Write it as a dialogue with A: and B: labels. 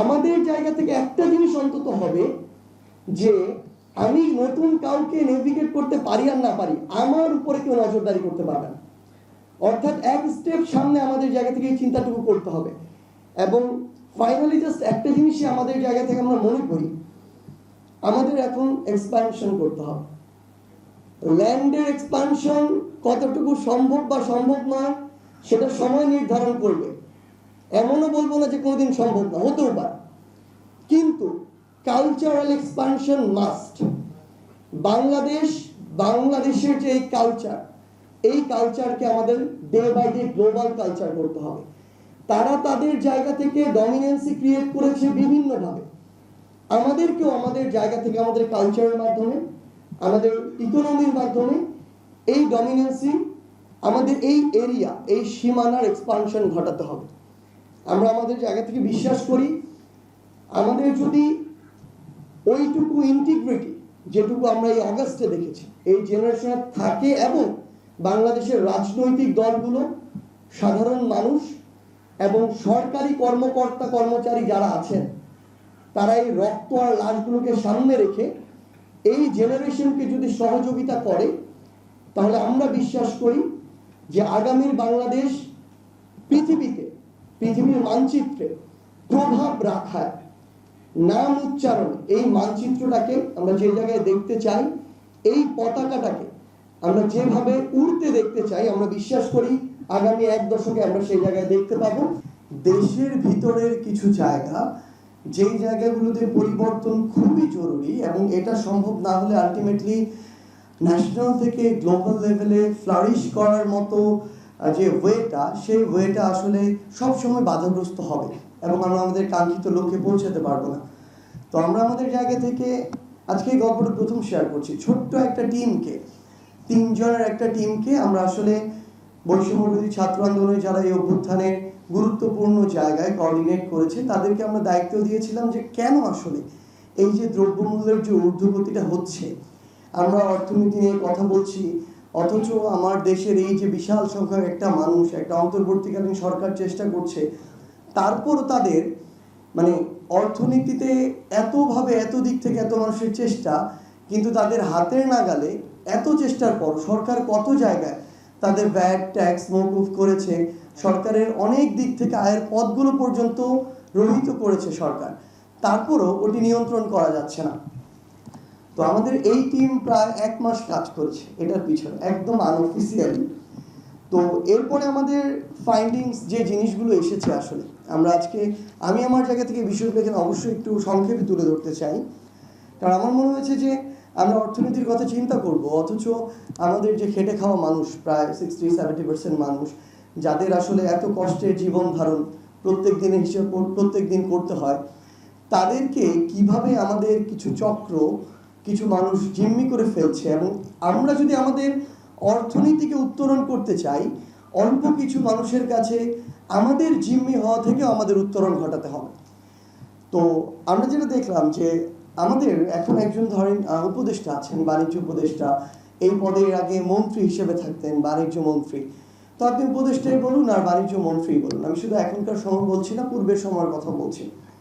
A: আমাদের জায়গা থেকে একটা জিনিস অন্তত হবে যে আমি নতুন কাউকে নেভিগেট করতে পারি আর না পারি, আমার উপরে কেউ নজরদারি করতে পারবে না। অর্থাৎ এক স্টেপ সামনে আমাদের জায়গা থেকে এই চিন্তাটুকু করতে হবে। এবং ফাইনালি জাস্ট একটা জিনিসই আমাদের জায়গা থেকে আমরা মনে করি, আমাদের এখন এক্সপ্যানশন করতে হবে। ল্যান্ডের এক্সপানশন কতটুকু সম্ভব বা সম্ভব নয়, সেটা সময় নির্ধারণ করবে। এমনও বলব না যে কোনোদিন সম্ভব না, হতেও পারে। কিন্তু কালচারাল এক্সপানশন মাস্ট বাংলাদেশ, বাংলাদেশের যে এই কালচার এই কালচারকে আমাদের day by day global culture করতে হবে। তারা তাদের জায়গা থেকে ডমিনেন্সি ক্রিয়েট করেছে বিভিন্নভাবে। আমাদেরকেও আমাদের জায়গা থেকে আমাদের কালচারের মাধ্যমে, আমাদের ইকোনমির মাধ্যমে এই ডমিনেন্সি আমাদের এই এরিয়া এই সীমানার এক্সপানশন ঘটাতে হবে। আমরা আমাদের জায়গা থেকে বিশ্বাস করি, আমাদের যদি ওইটুকু ইন্টিগ্রিটি যেটুকু আমরা এই অগাস্টে দেখেছি, এই জেনারেশনে থাকে এবং বাংলাদেশের রাজনৈতিক দলগুলো, সাধারণ মানুষ এবং সরকারি কর্মকর্তা, কর্মচারী যারা আছেন, তারা এই রক্ত আর লাশগুলোকে সামনে রেখে এই জেনারেশনকে যদি সহযোগিতা করে, তাহলে আমরা বিশ্বাস করি যে আগামীর বাংলাদেশ পৃথিবীতে পৃথিবীর মানচিত্রে প্রভাব রাখায় নাম উচ্চারণ, এই মানচিত্রটাকে আমরা যে জায়গায় দেখতে চাই, এই পতাকাটাকে আমরা যেভাবে উড়তে দেখতে চাই, আমরা বিশ্বাস করি আগামী এক দশকে আমরা সেই জায়গায় দেখতে পাবো। দেশের ভিতরের কিছু জায়গা, যেই জায়গাগুলোতে পরিবর্তন খুবই জরুরি এবং এটা সম্ভব না হলে আলটিমেটলি ন্যাশনাল থেকে গ্লোবাল লেভেলে ফ্লারিশ করার মতো যে ওয়েটা, সেই ওয়েটা আসলে সবসময় বাধাগ্রস্ত হবে এবং আমরা আমাদের কাঙ্ক্ষিত লক্ষ্যে পৌঁছাতে পারব না। তো আমরা আমাদের জায়গা থেকে আজকে এই গল্পটা প্রথম শেয়ার করছি। ছোট্ট একটা টিমকে তিনজনের একটা টিমকে আমরা আসলে বৈষম্যবিরোধী ছাত্র আন্দোলনে যারা এই অভ্যুত্থানের গুরুত্বপূর্ণ জায়গায় কোঅর্ডিনেট করেছে, তাদেরকে আমরা দায়িত্ব দিয়েছিলাম যে কেন আসলে এই যে দ্রব্যমূল্যের যে ঊর্ধ্বগতিটা হচ্ছে, আমরা অর্থনীতি নিয়ে কথা বলছি অথচ আমার দেশের এই যে বিশাল সংখ্যক একটা মানুষ, একটা অন্তর্বর্তীকালীন সরকার চেষ্টা করছে, তারপরও তাদের মানে অর্থনীতিতে এতভাবে, এত দিক থেকে এত মানুষের চেষ্টা, কিন্তু তাদের হাতের নাগালে এত চেষ্টার পর সরকার কত জায়গায় তাদের ভ্যাট ট্যাক্স মৌকুফ করেছে, সরকারের অনেক দিক থেকে আয়ের পথগুলো পর্যন্ত রহিত করেছে সরকার, তারপরও ওটি নিয়ন্ত্রণ করা যাচ্ছে না। তো আমাদের এই টিম প্রায় এক মাস কাজ করেছে, এটার পিছনে, একদম আনঅফিসিয়ালি তো এরপরে আমাদের ফাইন্ডিংস যে জিনিসগুলো এসেছে আসলে, আমরা আজকে, আমি আমার জায়গা থেকে বিষয়গুলো এখানে অবশ্যই একটু সংক্ষেপে তুলে ধরতে চাই। কারণ আমার মনে হয়েছে যে, আমরা অর্থনীতির কথা চিন্তা করব, অথচ আমাদের যে খেটে খাওয়া মানুষ, প্রায় সিক্সটি সেভেন্টি পার্সেন্ট মানুষ, যাদের আসলে এত কষ্টের জীবন ধারণ প্রত্যেক দিনের হিসেব প্রত্যেক দিন করতে হয়, তাদেরকে কীভাবে আমাদের কিছু চক্র কিছু মানুষ জিম্মি করে ফেলছে এবং আমরা যদি আমাদের অর্থনীতিকে উত্তরণ করতে চাই, অল্প কিছু মানুষের কাছে আমাদের জিম্মি হওয়া থেকেও আমাদের উত্তরণ ঘটাতে হবে। তো আমরা যেটা দেখলাম যে আমাদের এখন একজন ধরেন উপদেষ্টা আছেন, বাণিজ্য উপদেষ্টা। এই পদের আগে মন্ত্রী হিসেবে থাকতেন, বাণিজ্য মন্ত্রী। তো আপনি উপদেষ্টাই বলুন আর বাণিজ্য মন্ত্রী বলুন। আমি শুধু এখনকার সময় বলছি না, পূর্বের সময়ের কথা বলছি।